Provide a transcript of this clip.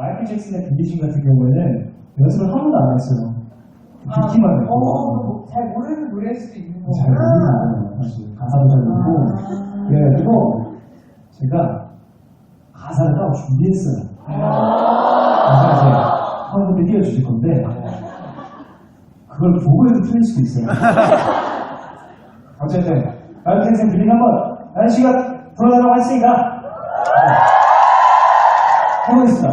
마이클 잭슨의 빌리진 같은 경우에는 연습을 한 번도 안 했어요. 아, 듣기만 했고. 어, 뭐, 잘 모르는 노래일 수도 있는 거구나. 잘 모르는 사실 가사도 잘 모르고 아. 그래가지고 제가 가사를 따로 준비했어요. 아. 가사를 제가 한분들 띄워주실 건데 네. 그걸 보고 해도 틀릴 수도 있어요. 어쨌든 마이클 잭슨 빌린 한번 날씨가 불러달라고 했으니까 해보겠습니다.